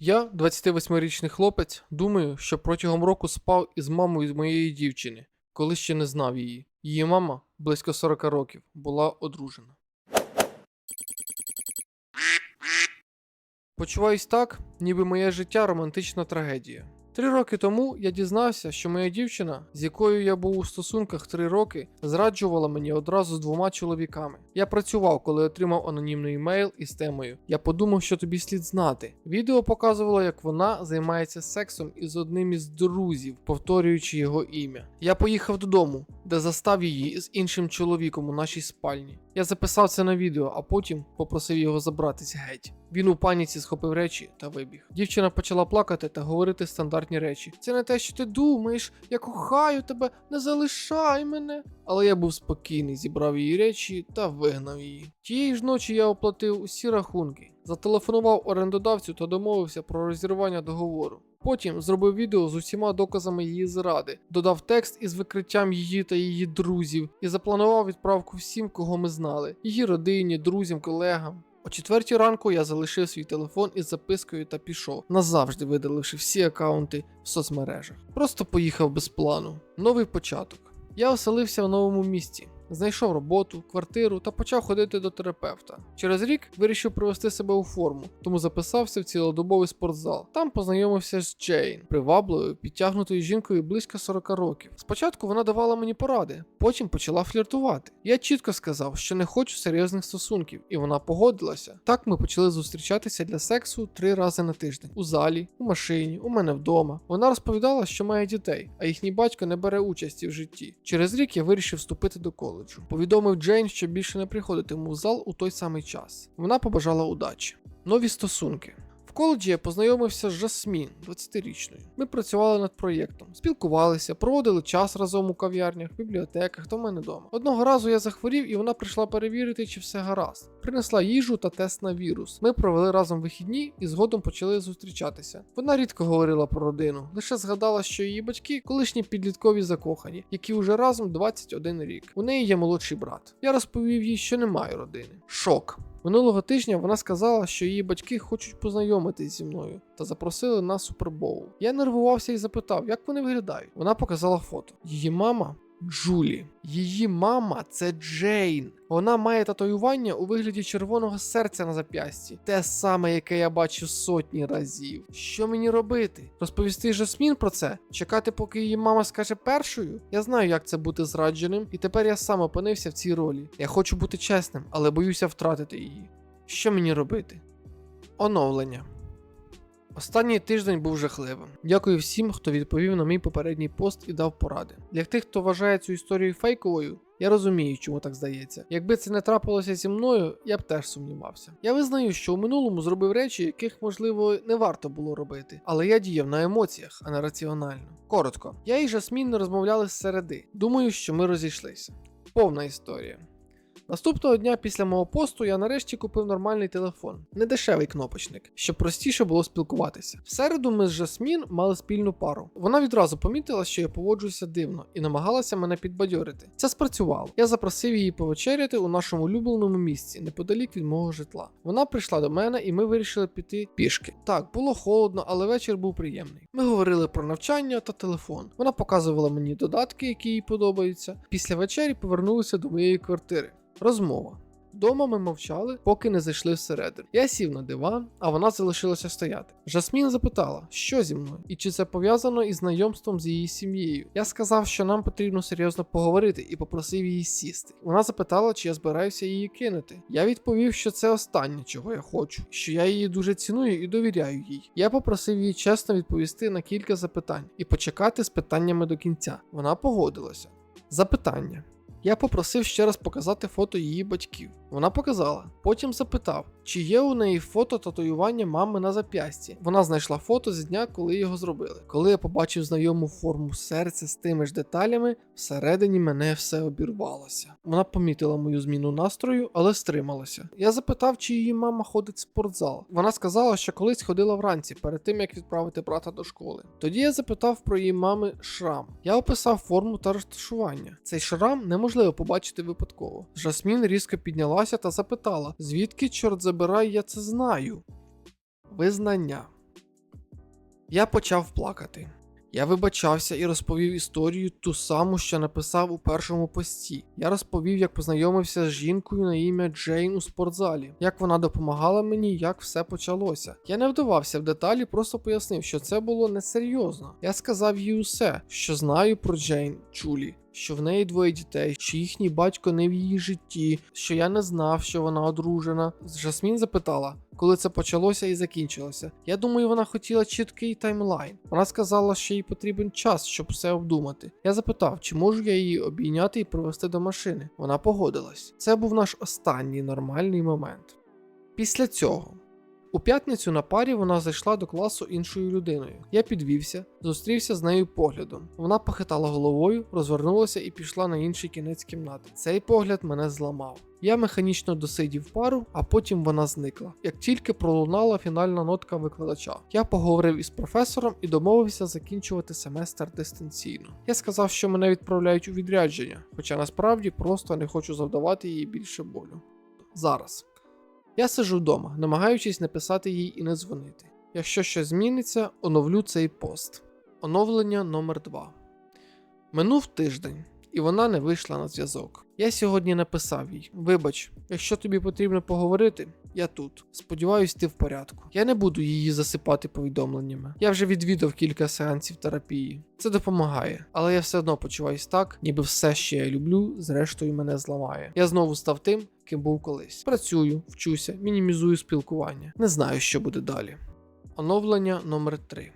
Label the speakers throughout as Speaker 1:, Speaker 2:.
Speaker 1: Я, 28-річний хлопець, думаю, що протягом року спав із мамою моєї дівчини, коли ще не знав її. Її мама близько 40 років була одружена. Почуваюсь так, ніби моє життя романтична трагедія. Три роки тому я дізнався, що моя дівчина, з якою я був у стосунках три роки, зраджувала мені одразу з двома чоловіками. Я працював, коли отримав анонімний емейл із темою. Я подумав, що тобі слід знати. Відео показувало, як вона займається сексом із одним із друзів, повторюючи його ім'я. Я поїхав додому, де застав її з іншим чоловіком у нашій спальні. Я записав це на відео, а потім попросив його забратися геть. Він у паніці схопив речі та вибіг. Дівчина почала плакати та говорити стандартні речі. Це не те, що ти думаєш, я кохаю тебе, не залишай мене. Але я був спокійний, зібрав її речі та вигнав її. Тієї ж ночі я оплатив усі рахунки, зателефонував орендодавцю та домовився про розірвання договору. Потім зробив відео з усіма доказами її зради, додав текст із викриттям її та її друзів і запланував відправку всім, кого ми знали: її родині, друзям, колегам. О четвертій ранку я залишив свій телефон із запискою та пішов, назавжди видаливши всі акаунти в соцмережах. Просто поїхав без плану. Новий початок. Я оселився в новому місті. Знайшов роботу, квартиру та почав ходити до терапевта. Через рік вирішив привести себе у форму, тому записався в цілодобовий спортзал. Там познайомився з Джейн, привабливою, підтягнутою жінкою близько 40 років. Спочатку вона давала мені поради, потім почала фліртувати. Я чітко сказав, що не хочу серйозних стосунків, і вона погодилася. Так ми почали зустрічатися для сексу три рази на тиждень: у залі, у машині, у мене вдома. Вона розповідала, що має дітей, а їхній батько не бере участі в житті. Через рік я вирішив вступити до коледжу. Повідомив Джейн, що більше не приходитиму в зал у той самий час. Вона побажала удачі. Нові стосунки. Коледжі я познайомився з Жасмін, 20-річною. Ми працювали над проєктом, спілкувалися, проводили час разом у кав'ярнях, бібліотеках та в мене вдома. Одного разу я захворів, і вона прийшла перевірити, чи все гаразд. Принесла їжу та тест на вірус. Ми провели разом вихідні і згодом почали зустрічатися. Вона рідко говорила про родину, лише згадала, що її батьки колишні підліткові закохані, які вже разом 21 рік. У неї є молодший брат. Я розповів їй, що немає родини. Шок. Минулого тижня вона сказала, що її батьки хочуть познайомитись зі мною та запросили на супербоул. Я нервувався і запитав, як вони виглядають. Вона показала фото. Її мама Джулі. Її мама це Джейн. Вона має татуювання у вигляді червоного серця на зап'ясті, те саме, яке я бачив сотні разів. Що мені робити? Розповісти Жасмін про це? Чекати, поки її мама скаже першою? Я знаю, як це бути зрадженим, і тепер я сам опинився в цій ролі. Я хочу бути чесним, але боюся втратити її. Що мені робити? Оновлення. Останній тиждень був жахливим. Дякую всім, хто відповів на мій попередній пост і дав поради. Для тих, хто вважає цю історію фейковою, я розумію, чому так здається. Якби це не трапилося зі мною, я б теж сумнівався. Я визнаю, що у минулому зробив речі, яких, можливо, не варто було робити, але я діяв на емоціях, а не раціонально. Коротко, я і Жасмін розмовляли з середи. Думаю, що ми розійшлися. Повна історія. Наступного дня після мого посту я нарешті купив нормальний телефон, недешевий кнопочник, щоб простіше було спілкуватися. В середу ми з Жасмін мали спільну пару. Вона відразу помітила, що я поводжуся дивно, і намагалася мене підбадьорити. Це спрацювало. Я запросив її повечеряти у нашому улюбленому місці, неподалік від мого житла. Вона прийшла до мене, і ми вирішили піти пішки. Так, було холодно, але вечір був приємний. Ми говорили про навчання та телефон. Вона показувала мені додатки, які їй подобаються. Після вечері повернулися до моєї квартири. Розмова. Дома ми мовчали, поки не зайшли всередину. Я сів на диван, а вона залишилася стояти. Жасмін запитала, що зі мною, і чи це пов'язано із знайомством з її сім'єю. Я сказав, що нам потрібно серйозно поговорити, і попросив її сісти. Вона запитала, чи я збираюся її кинути. Я відповів, що це останнє, чого я хочу, що я її дуже ціную і довіряю їй. Я попросив її чесно відповісти на кілька запитань і почекати з питаннями до кінця. Вона погодилася. Запитання. Я попросив ще раз показати фото її батьків. Вона показала. Потім запитав, чи є у неї фото татуювання мами на зап'ясті. Вона знайшла фото з дня, коли його зробили. Коли я побачив знайому форму серця з тими ж деталями, всередині мене все обірвалося. Вона помітила мою зміну настрою, але стрималася. Я запитав, чи її мама ходить в спортзал. Вона сказала, що колись ходила вранці, перед тим як відправити брата до школи. Тоді я запитав про її мами шрам. Я описав форму та розташування. Цей шрам неможливо побачити випадково. Жасмін різко піднялася та запитала, звідки, чорт забирай, я це знаю. Визнання. Я почав плакати. Я вибачався і розповів історію ту саму, що написав у першому пості. Я розповів, як познайомився з жінкою на ім'я Джейн у спортзалі, як вона допомагала мені, як все почалося. Я не вдавався в деталі, просто пояснив, що це було несерйозно. Я сказав їй усе, що знаю про Джейн Джулі. Що в неї двоє дітей, що їхній батько не в її житті, що я не знав, що вона одружена. Жасмін запитала, коли це почалося і закінчилося. Я думаю, вона хотіла чіткий таймлайн. Вона сказала, що їй потрібен час, щоб все обдумати. Я запитав, чи можу я її обійняти і провести до машини. Вона погодилась. Це був наш останній нормальний момент. Після цього. У п'ятницю на парі вона зайшла до класу іншою людиною. Я підвівся, зустрівся з нею поглядом. Вона похитала головою, розвернулася і пішла на інший кінець кімнати. Цей погляд мене зламав. Я механічно досидів пару, а потім вона зникла. Як тільки пролунала фінальна нотка викладача, я поговорив із професором і домовився закінчувати семестр дистанційно. Я сказав, що мене відправляють у відрядження, хоча насправді просто не хочу завдавати їй більше болю. Зараз. Я сиджу вдома, намагаючись не писати їй і не дзвонити. Якщо щось зміниться, оновлю цей пост. Оновлення номер 2 Минув тиждень, і вона не вийшла на зв'язок. Я сьогодні написав їй: Вибач, якщо тобі потрібно поговорити, я тут. Сподіваюсь, ти в порядку. Я не буду її засипати повідомленнями. Я вже відвідав кілька сеансів терапії. Це допомагає, але я все одно почуваюсь так, ніби все, що я люблю, зрештою мене зламає. Я знову став тим, ким був колись. Працюю, вчуся, мінімізую спілкування. Не знаю, що буде далі. Оновлення номер 3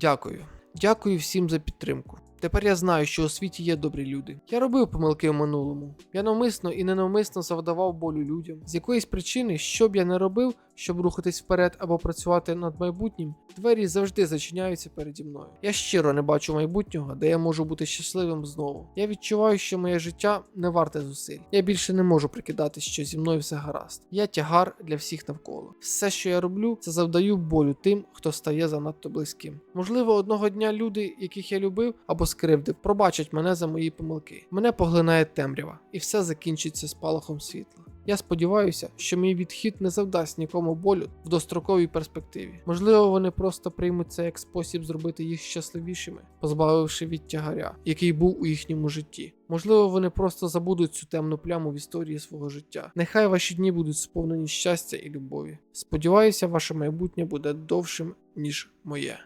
Speaker 1: Дякую. Дякую всім за підтримку. Тепер я знаю, що у світі є добрі люди. Я робив помилки в минулому. Я навмисно і ненавмисно завдавав болю людям. З якоїсь причини, що б я не робив, щоб рухатись вперед або працювати над майбутнім, двері завжди зачиняються переді мною. Я щиро не бачу майбутнього, де я можу бути щасливим знову. Я відчуваю, що моє життя не варте зусиль. Я більше не можу прикидати, що зі мною все гаразд. Я тягар для всіх навколо. Все, що я роблю, це завдаю болю тим, хто стає занадто близьким. Можливо, одного дня люди, яких я любив або скривдив, пробачать мене за мої помилки. Мене поглинає темрява, і все закінчиться спалахом світла. Я сподіваюся, що мій відхід не завдасть нікому болю в достроковій перспективі. Можливо, вони просто приймуть це як спосіб зробити їх щасливішими, позбавивши від тягаря, який був у їхньому житті. Можливо, вони просто забудуть цю темну пляму в історії свого життя. Нехай ваші дні будуть сповнені щастя і любові. Сподіваюся, ваше майбутнє буде довшим, ніж моє.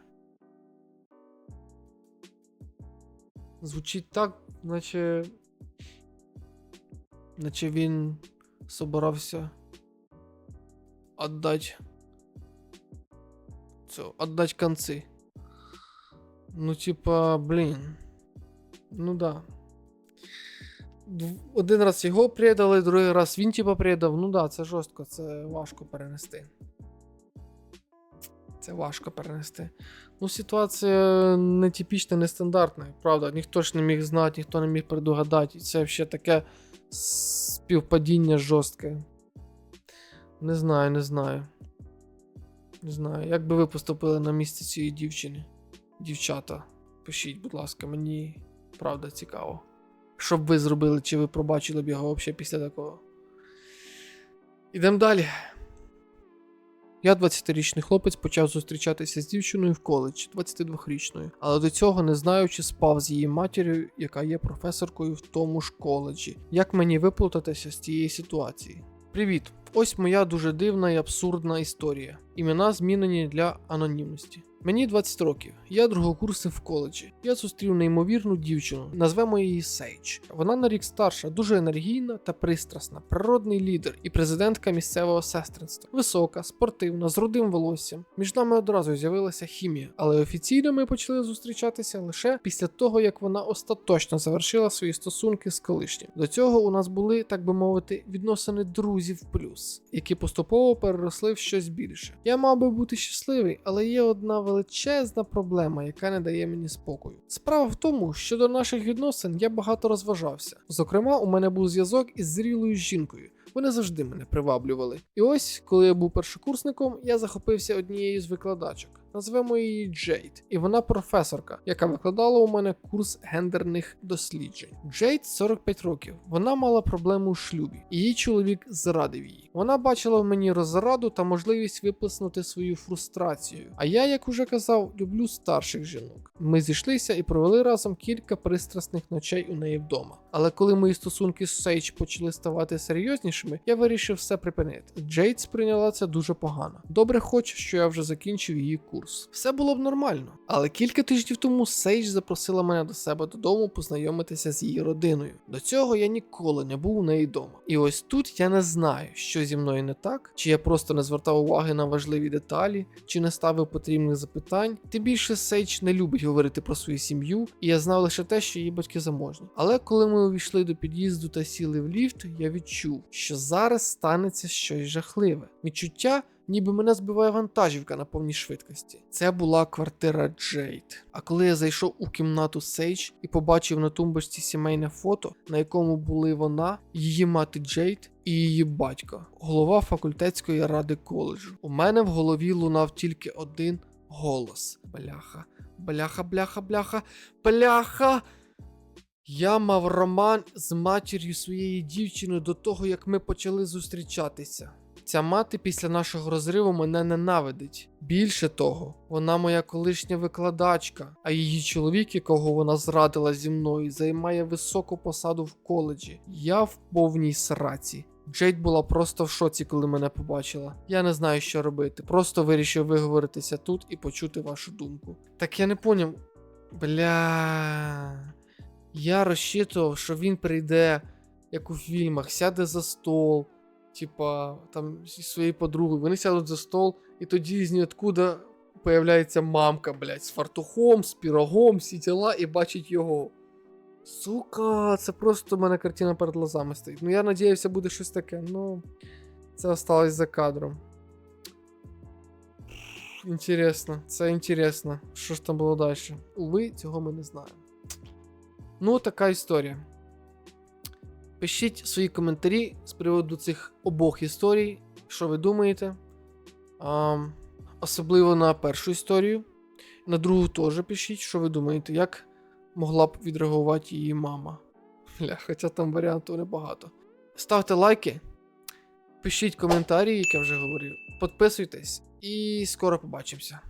Speaker 1: Звучить так, наче. Наче він собирався отдать. Це, отдать концы. Ну, типа, блін. Ну да. Один раз його предали, другий раз він типа предав. Ну да, це жорстко, це важко перенести. Це важко перенести. Ну, ситуація нетипічна, нестандартна. Правда, ніхто ж не міг знати, ніхто не міг предугадати. І це ще таке співпадіння жорстке. Не знаю, не знаю. Не знаю. Як би ви поступили на місце цієї дівчини? Дівчата, пишіть, будь ласка, мені правда цікаво. Що б ви зробили, чи ви пробачили б його взагалі після такого? Ідемо далі. Я 20-річний хлопець почав зустрічатися з дівчиною в коледжі, 22-річною, але до цього не знаю, чи спав з її матір'ю, яка є професоркою в тому ж коледжі. Як мені виплутатися з цієї ситуації? Привіт! Ось моя дуже дивна і абсурдна історія. Імена змінені для анонімності. Мені 20 років, я другокурсник в коледжі. Я зустрів неймовірну дівчину, назвемо її Сейдж. Вона на рік старша, дуже енергійна та пристрасна, природний лідер і президентка місцевого сестринства. Висока, спортивна, з рудим волоссям. Між нами одразу з'явилася хімія, але офіційно ми почали зустрічатися лише після того, як вона остаточно завершила свої стосунки з колишнім. До цього у нас були, так би мовити, відносини друзів плюс, які поступово переросли в щось більше. Я мав би бути щасливий, але є одна величезна проблема, яка не дає мені спокою. Справа в тому, що до наших відносин я багато розважався. Зокрема, у мене був зв'язок із зрілою жінкою. Вони завжди мене приваблювали. І ось, коли я був першокурсником, я захопився однією з викладачок. Назвемо її Джейд, і вона професорка, яка викладала у мене курс гендерних досліджень. Джейд 45 років. Вона мала проблему у шлюбі, і її чоловік зрадив її. Вона бачила в мені розраду та можливість виплеснути свою фрустрацію. А я, як уже казав, люблю старших жінок. Ми зійшлися і провели разом кілька пристрасних ночей у неї вдома. Але коли мої стосунки з Сейдж почали ставати серйознішими, я вирішив все припинити. Джейд сприйняла це дуже погано. Добре, хоч, що я вже закінчив її курс. Все було б нормально. Але кілька тижнів тому Сейдж запросила мене до себе додому познайомитися з її родиною. До цього я ніколи не був у неї вдома. І ось тут я не знаю, що зі мною не так, чи я просто не звертав уваги на важливі деталі, чи не ставив потрібних запитань. Тим більше Сейдж не любить говорити про свою сім'ю, і я знав лише те, що її батьки заможні. Але коли ми увійшли до під'їзду та сіли в ліфт, я відчув, що зараз станеться щось жахливе. Відчуття. Ніби мене збиває вантажівка на повній швидкості. Це була квартира Джейд. А коли я зайшов у кімнату Сейдж і побачив на тумбочці сімейне фото, на якому були вона, її мати Джейд і її батько, голова факультетської ради коледжу. У мене в голові лунав тільки один голос: Бляха, бляха, бляха, бляха, бляха. Я мав роман з матір'ю своєї дівчини до того, як ми почали зустрічатися. Ця мати після нашого розриву мене ненавидить. Більше того, вона моя колишня викладачка, а її чоловік, якого вона зрадила зі мною, займає високу посаду в коледжі. Я в повній сраці. Джейд була просто в шоці, коли мене побачила. Я не знаю, що робити. Просто вирішив виговоритися тут і почути вашу думку. Так я не поняв. Бля. Я розчитував, що він прийде, як у фільмах, сяде за стол, типа там зі своєю подругою. Вони сядуть за стол, і тоді з ніоткуда появляється мамка, блядь, з фартухом, з пірогом, всі тіла і бачить його. Сука, це просто в мене картина перед глазами стоїть. Ну я надіявся, буде щось таке, ну це осталось за кадром. Інтересно, це інтересно. Що ж там було далі? Уви, цього ми не знаємо. Ну, така історія. Пишіть свої коментарі з приводу цих обох історій, що ви думаєте. А, особливо на першу історію. На другу теж пишіть, що ви думаєте, як могла б відреагувати її мама. Бля, хоча там варіантів небагато. Ставте лайки, пишіть коментарі, як я вже говорив. Підписуйтесь і скоро побачимося.